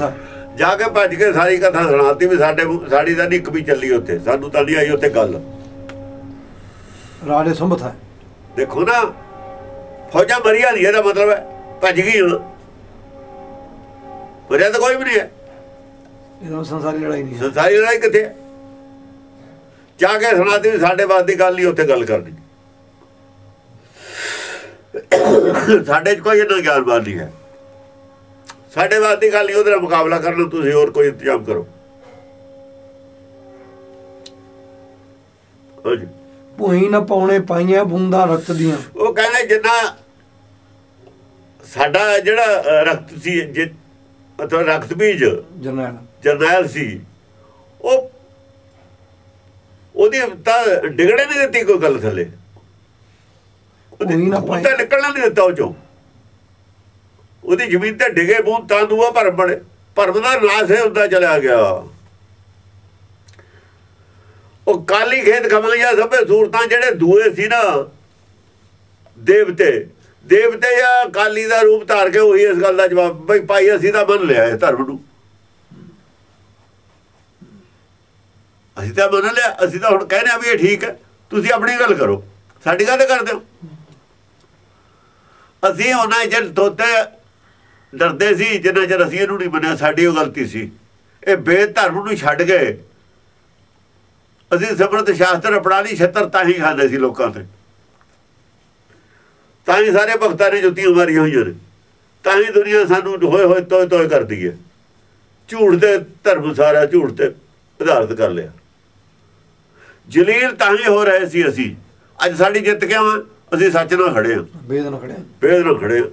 ਹੈ ਜਾ ਕੇ ਭੱਜ ਕੇ ਸਾਰੀ ਕਥਾ ਸੁਣਾਤੀ ਵੀ ਸਾਡੇ ਸਾਡੀ ਤਾਂ ਨਹੀਂ ਇੱਕ ਵੀ ਚੱਲੀ ਉੱਥੇ। ਸਾਨੂੰ ਤਾਂ ਨਹੀਂ ਆਈ ਉੱਥੇ ਗੱਲ। ਰਾਜੇ ਹੈ ਦੇਖੋ ਨਾ ਫੌਜਾਂ ਮਰੀਆਂ ਨਹੀਂ ਇਹਦਾ ਮਤਲਬ ਹੈ ਭੱਜ ਗਈ ਹੁਣ। ਮਰਿਆ ਤਾਂ ਕੋਈ ਵੀ ਨਹੀਂ ਹੈ। ਇਹਦਾ ਸੰਸਾਰੀ ਲੜਾਈ ਨਹੀਂ ਸੰਸਾਰੀ ਲੜਾਈ ਕਿੱਥੇ ਜਾ ਕੇ ਸੁਣਾਤੀ ਵੀ ਸਾਡੇ ਬਾਤ ਦੀ ਗੱਲ ਨਹੀਂ ਉੱਥੇ ਗੱਲ ਕਰਨੀ। ਸਾਡੇ 'ਚ ਕੋਈ ਇਹਨਾਂ ਗਿਆਨਵਾਨ ਨਹੀਂ ਹੈ। ਸਾਡੇ ਬਾਤ ਦੀ ਗੱਲ ਨਹੀਂ ਉਹਦੇ ਨਾਲ ਮੁਕਾਬਲਾ ਕਰਨ ਤੁਸੀਂ ਹੋਰ ਕੋਈ ਇੰਤਜ਼ਾਮ ਕਰੋ। ਭੂਈ ਨਾ ਪਾਉਣੇ ਪਾਈਆਂ ਬੂੰਦਾਂ ਰਕਤ ਦੀਆਂ ਉਹ ਕਹਿੰਦੇ ਜਿੰਨਾ ਸਾਡਾ ਜਿਹੜਾ ਰਕਤ ਸੀ ਜੇ ਮਤਲਬ ਰਕਤ ਬੀਜ ਜਰਨੈਲ। ਜਰਨੈਲ ਸੀ ਉਹ ਉਹਦੀ ਤਾਂ ਡਿਗੜੇ ਨਹੀਂ ਦਿੱਤੀ ਕੋਈ ਗੱਲ ਥੱਲੇ। ਉਹਦੀ ਉਹੀ ਨਾ ਨਿਕਲਣਾ ਨਹੀਂ ਦਿੱਤਾ ਉਹ ਚੋਂ। ਉਹਦੀ ਜ਼ਮੀਨ ਤੇ ਡਿਗੇ ਬੂੰ ਤਾਂ ਦੂਆ ਭਰਮ ਬਣੇ। ਭਰਮ ਦਾ ਨਾਸ ਹੈ ਹੁੰਦਾ ਚਲਾ ਗਿਆ। ਉਹ ਕਾਲੀ ਖੇਤ ਕਮਾਈਆਂ ਸਭੇ ਸੂਰਤਾਂ ਜਿਹੜੇ ਦੂਏ ਸੀ ਨਾ, ਦੇਵਤੇ। ਦੇਵਤੇ ਜਾਂ ਕਾਲੀ ਦਾ ਰੂਪ ਧਾਰ ਕੇ ਉਹੀ ਇਸ ਗੱਲ ਦਾ ਜਵਾਬ, ਬਈ ਭਾਈ ਅਸੀਂ ਤਾਂ ਮੰਨ ਲਿਆ ਇਹ ਧਰਮ ਨੂੰ। ਅਸੀਂ ਤਾਂ ਮੰਨ ਲਿਆ, ਅਸੀਂ ਤਾਂ ਹੁਣ ਕਹਿੰਦੇ ਆ ਵੀ ਇਹ ਠੀਕ ਹੈ। ਤੁਸੀਂ ਆਪਣੀ ਗੱਲ ਕਰੋ। ਸਾਡੀ ਗੱਲ ਕਰਦੇ ਹੋ। ਅਸੀਂ ਉਹਨਾਂ ਚਿਰ ਤੋਤੇ ਡਰਦੇ ਸੀ ਜਿੰਨਾ ਚਿਰ ਅਸੀਂ ਇਹਨੂੰ ਨਹੀਂ ਮੰਨਿਆ ਸਾਡੀ ਉਹ ਗਲਤੀ ਸੀ। ਇਹ ਬੇਦ ਧਰਮ ਨੂੰ ਛੱਡ ਗਏ ਅਸੀਂ ਸਿਮਰਤ ਸ਼ਾਸਤਰ ਅਪਣਾ ਲਈ ਛੱਤਰ ਤਾਂ ਹੀ ਖਾਂਦੇ ਸੀ ਲੋਕਾਂ ਤੇ। ਤਾਂ ਹੀ ਸਾਰੇ ਭਗਤਾਂ ਨੇ ਜੁੱਤੀਆਂ ਮਾਰੀਆਂ ਹੋਈਆਂ ਨੇ। ਤਾਂ ਹੀ ਦੁਨੀਆ ਸਾਨੂੰ ਹੋਏ ਹੋਏ ਤੋਏ ਤੋਏ ਕਰਦੀ ਹੈ। ਝੂਠ ਦੇ ਧਰਮ ਸਾਰਾ ਝੂਠ ਤੇ ਆਧਾਰਿਤ ਕਰ ਲਿਆ। ਜਲੀਲ ਤਾਂ ਹੀ ਹੋ ਰਹੇ ਸੀ ਅਸੀਂ। ਅੱਜ ਸਾਡੀ ਜਿੱਤ ਕਿਉਂ ਅਸੀਂ ਸੱਚ ਨਾਲ ਖੜੇ ਹਾਂ। ਵੇਦ ਨਾਲ ਖੜਿਆ ਫੇਰ ਨਾਲ ਖੜੇ ਹਾਂ।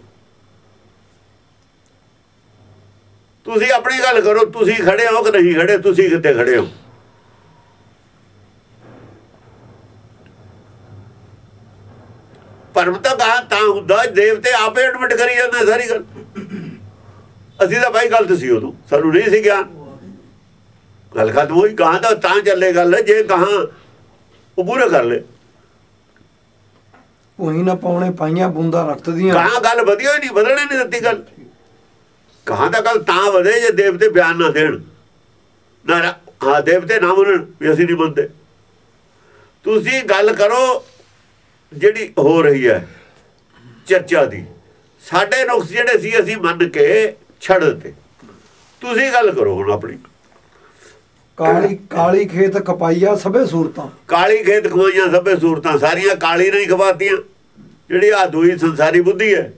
ਤੁਸੀਂ ਆਪਣੀ ਗੱਲ ਕਰੋ ਤੁਸੀਂ ਖੜੇ ਹੋ ਕਿ ਨਹੀਂ ਖੜੇ ਤੁਸੀਂ ਕਿੱਥੇ ਖੜੇ ਹੋ? ਪਰਮ ਤਾਂ ਤਾਂ ਹੁੰਦਾ ਦੇਵਤੇ ਆਪੇ ਐਡਮਿਟ ਕਰੀ ਜਾਂਦੇ ਸਾਰੀ ਗੱਲ। ਅਸੀਂ ਤਾਂ ਬਾਈ ਗਲਤ ਸੀ ਉਦੋਂ ਸਾਨੂੰ ਨਹੀਂ ਸੀ ਗਿਆਨ। ਗੱਲ ਖਤਮ ਹੋਈ ਕਹਾਂ ਤਾਂ ਤਾਂ ਚੱਲੇ ਗੱਲ ਜੇ ਕਹਾਂ ਉਹ ਪੂਰਾ ਕਰ ਲੈ ਭੂਈ ਨਾ ਪਾਉਣੇ ਪਾਈਆਂ ਬੂੰਦਾਂ ਰਕਤ ਦੀਆਂ ਕਹਾਂ ਗੱਲ ਵਧੀਆ ਹੀ ਨਹੀਂ ਬਦਲਣੇ ਨਹੀਂ ਦਿੱਤੀ ਗੱਲ। ਕਹਾਂ ਤਾਂ ਗੱਲ ਤਾਂ ਵਧੇ ਜੇ ਦੇਵਤੇ ਬਿਆਨ ਨਾ ਦੇਣ। ਨਾ ਹਾਂ ਦੇਵਤੇ ਨਾ ਮੰਨਣ ਵੀ ਅਸੀਂ ਨਹੀਂ ਮੰਨਦੇ। ਤੁਸੀਂ ਗੱਲ ਕਰੋ ਜਿਹੜੀ ਹੋ ਰਹੀ ਹੈ ਚਰਚਾ ਦੀ। ਸਾਡੇ ਨੁਕਸ ਜਿਹੜੇ ਸੀ ਅਸੀਂ ਮੰਨ ਕੇ ਛੱਡ ਦਿੱਤੇ। ਤੁਸੀਂ ਗੱਲ ਕਰੋ ਹੁਣ ਆਪਣੀ। ਕਾਲੀ ਕਾਲੀ ਖੇਤ ਕਪਾਈਆ ਸਭੇ ਸੂਰਤਾਂ। ਕਾਲੀ ਖੇਤ ਖਵਾਈਆਂ ਸਭੇ ਸੂਰਤਾਂ। ਸਾਰੀਆਂ ਕਾਲੀ ਨਹੀਂ ਖਵਾਤੀਆਂ। ਜਿਹੜੀ ਆ ਦੂਈ ਸੰਸਾਰੀ ਬੁੱਧੀ ਹੈ।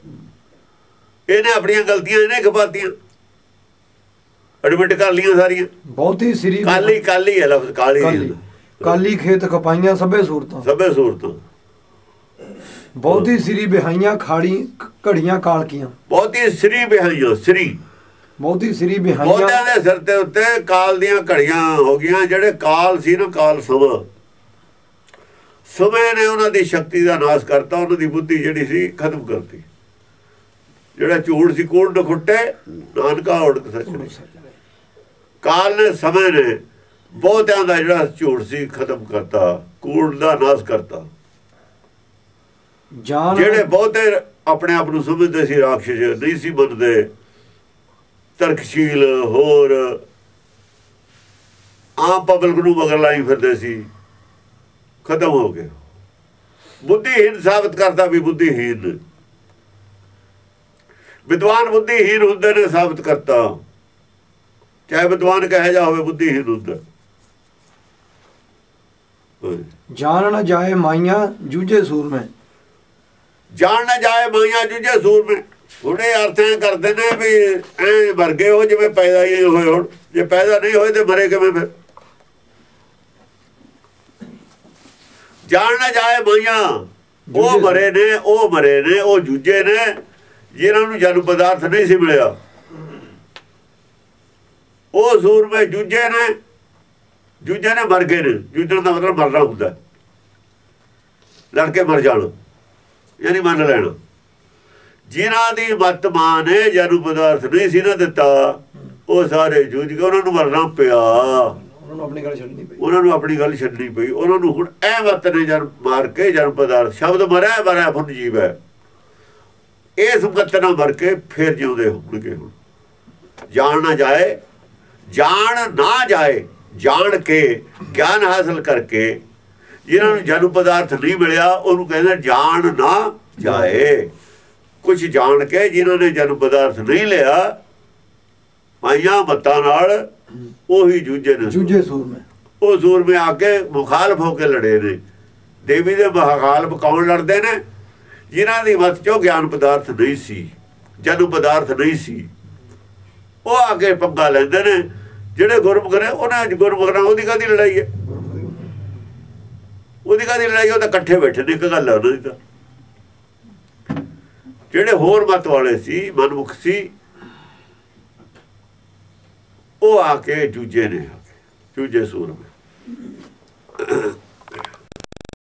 ਇਹਨੇ ਆਪਣੀਆਂ ਗਲਤੀਆਂ ਇਹਨੇ ਖਵਾਤੀਆਂ ਐਡਮਿਟ ਕਰ ਲੀਆਂ ਸਾਰੀਆਂ। ਬਹੁਤੀ ਸ੍ਰੀ ਕਾਲੀ ਕਾਲੀ ਹੈ ਲਫ਼ਜ਼ ਕਾਲੀ ਕਾਲੀ ਖੇਤ ਕਪਾਈਆਂ ਸਭੇ ਸੂਰਤਾਂ। ਸਭੇ ਸੂਰਤਾਂ। ਬਹੁਤੀ ਸ੍ਰੀ ਬਿਹਾਈਆਂ ਖਾੜੀ ਘੜੀਆਂ ਕਾਲਕੀਆਂ। ਬਹੁਤੀ ਸ੍ਰੀ ਬਿਹਾਈਓ ਸ੍ਰੀ। ਬਹੁਤੀ ਸ੍ਰੀ ਬਿਹਾਈਆਂ ਬਹੁਤਿਆਂ ਦੇ ਸਿਰ ਤੇ ਉੱਤੇ ਕਾਲ ਦੀਆਂ ਘੜੀਆਂ ਹੋ ਗਈਆਂ ਜਿਹੜੇ ਕਾਲ ਸੀ ਨਾ ਕਾਲ ਸਮਾਂ। ਸਮੇਂ ਨੇ ਉਹਨਾਂ ਦੀ ਸ਼ਕਤੀ ਦਾ ਨਾਸ਼ ਕਰਤਾ ਉਹਨਾਂ ਦੀ ਬੁੱਧੀ ਜਿਹੜੀ ਸੀ ਖਤਮ ਕਰਤੀ। ਜਿਹੜਾ ਝੂਠ ਸੀ ਕੋਲ ਨਖੁੱਟੇ ਨਾਨਕਾ ਉੜਕ ਸੱਚੇ ਕਾਲ ਨੇ ਸਮੇਂ ਨੇ ਬਹੁਤਿਆਂ ਦਾ ਜਿਹੜਾ ਝੂਠ ਸੀ ਖਤਮ ਕਰਤਾ ਕੂੜ ਦਾ ਨਾਸ਼ ਕਰਤਾ। ਜਿਹੜੇ ਬਹੁਤੇ ਆਪਣੇ ਆਪ ਨੂੰ ਸਮਝਦੇ ਸੀ ਰਾਖਸ਼ ਨਹੀਂ ਸੀ ਮੰਨਦੇ ਤਰਕਸ਼ੀਲ ਹੋਰ ਆਮ ਪਬਲਿਕ ਨੂੰ ਮਗਰ ਲਾਈ ਫਿਰਦੇ ਸੀ ਖਤਮ ਹੋ ਗਏ। ਬੁੱਧੀਹੀਨ ਸਾਬਤ ਕਰਦਾ ਵੀ ਬੁੱਧੀਹੀਨ ਵਿਦਵਾਨ ਬੁੱਧੀਹੀਨ ਹੁੰਦੇ ਨੇ ਸਾਬਤ ਕਰਤਾ। ਚਾਹੇ ਵਿਦਵਾਨ ਕਹੇ ਜਾ ਹੋਵੇ ਬੁੱਧੀਹੀਨ ਹੁੰਦਾ। ਜਾਨ ਨਾ ਜਾਏ ਮਾਈਆਂ ਜੂਝੇ ਸੂਰਮੇ ਜਾਣ ਨਾ ਜਾਏ ਮਾਈਆਂ ਜੁਝੇ ਸੂਰਮੇ ਉਹਨੇ ਅਰਥ ਕਰਦੇ ਨੇ ਵੀ ਐ ਵਰਗੇ ਹੋ ਜਿਵੇਂ ਪੈਦਾ ਹੀ ਹੋਏ ਹੁਣ। ਜੇ ਪੈਦਾ ਨਹੀਂ ਹੋਏ ਤੇ ਮਰੇ ਕਿਵੇਂ ਫਿਰ? ਜਾਣ ਨਾ ਜਾਏ ਮਾਈਆਂ। ਉਹ ਮਰੇ ਨੇ ਉਹ ਮਰੇ ਨੇ ਉਹ ਜੁਝੇ ਨੇ। ਜਿਨ੍ਹਾਂ ਨੂੰ ਜਨਮ ਪਦਾਰਥ ਨਹੀਂ ਸੀ ਮਿਲਿਆ ਉਹ ਸੂਰਮੇ ਜੁਝੇ ਨੇ ਜੁਝੇ ਨੇ ਮਰ ਗਏ ਨੇ। ਜੁਝਣ ਦਾ ਮਤਲਬ ਮਰਨਾ ਹੁੰਦਾ। ਲੜ ਕੇ ਮਰ ਜਾਣਾ ਯਾਨੀ ਮੰਨ ਲੈਣਾ। ਜਿਨ੍ਹਾਂ ਦੀ ਮਤ ਮਾਂ ਨੇ ਜਨਮ ਪਦਾਰਥ ਨਹੀਂ ਸੀ ਨਾ ਦਿੱਤਾ ਉਹ ਸਾਰੇ ਜੂਝ ਕੇ ਉਹਨਾਂ ਨੂੰ ਮਰਨਾ ਪਿਆ। ਉਹਨਾਂ ਨੂੰ ਆਪਣੀ ਗੱਲ ਛੱਡਣੀ ਪਈ। ਉਹਨਾਂ ਨੂੰ ਆਪਣੀ ਗੱਲ ਛੱਡਣੀ ਪਈ। ਉਹਨਾਂ ਨੂੰ ਹੁਣ ਐ ਮਤ ਨੇ ਜਨ ਮਾਰ ਕੇ ਜਨਮ ਪਦਾਰਥ ਸ਼ਬਦ ਮਰਿਆ ਮਰਿਆ ਫੁੱਟ ਜੀਵ ਹੈ। ਇਸ ਮਤ ਨਾਲ ਮਰ ਕੇ ਫਿਰ ਜਿਉਂਦੇ ਹੋਣਗੇ ਹੁਣ। ਜਾਣ ਨਾ ਜਾਏ ਜਾਣ ਨਾ ਜਾਏ ਜਾਣ ਕੇ ਗਿਆਨ ਹਾਸਲ ਕਰਕੇ ਜਿਨ੍ਹਾਂ ਨੂੰ ਜਨਮ ਪਦਾਰਥ ਨਹੀਂ ਮਿਲਿਆ ਉਹਨੂੰ ਕਹਿੰਦੇ ਜਾਣ ਨਾ ਜਾਏ। ਕੁਝ ਜਾਣ ਕੇ ਜਿਨ੍ਹਾਂ ਨੇ ਜਨਮ ਪਦਾਰਥ ਨਹੀਂ ਲਿਆ ਮਾਈਆਂ ਮੱਤਾਂ ਨਾਲ ਉਹੀ ਜੂਝੇ ਨੇ। ਜੂਝੇ ਸੂਰਮੇ। ਉਹ ਸੂਰਮੇ ਆ ਕੇ ਮੁਖਾਲਫ ਹੋ ਕੇ ਲੜੇ ਨੇ। ਦੇਵੀ ਦੇ ਮੁਖਾਲਫ ਕੌਣ ਲੜਦੇ ਨੇ? ਜਿਨ੍ਹਾਂ ਦੀ ਮਤ ਚੋਂ ਗਿਆਨ ਪਦਾਰਥ ਨਹੀਂ ਸੀ, ਜਨਮ ਪਦਾਰਥ ਨਹੀਂ ਸੀ, ਉਹ ਆ ਕੇ ਪੰਗਾ ਲੈਂਦੇ ਨੇ। ਜਿਹੜੇ ਗੁਰਮੁਖ ਨੇ, ਉਹਨਾਂ ਚ ਗੁਰਮੁਖ ਨਾਲ ਉਹਦੀ ਕਾਦੀ ਲੜਾਈ ਹੈ? ਉਹਦੀ ਕਾਦੀ ਲੜਾਈ ਉਹ ਤਾਂ ਇਕੱਠੇ ਬੈਠੇ ਨੇ, ਇੱਕ ਗੱਲ ਹੈ ਉਹਨਾਂ ਦੀ ਤਾਂ। ਜਿਹੜੇ ਹੋਰ ਮਤ ਵਾਲੇ ਸੀ, ਮਨਮੁਖ ਸੀ, ਉਹ ਆ ਕੇ ਜੂਝੇ ਨੇ ਜੂਝੇ ਸੂਰਮੇ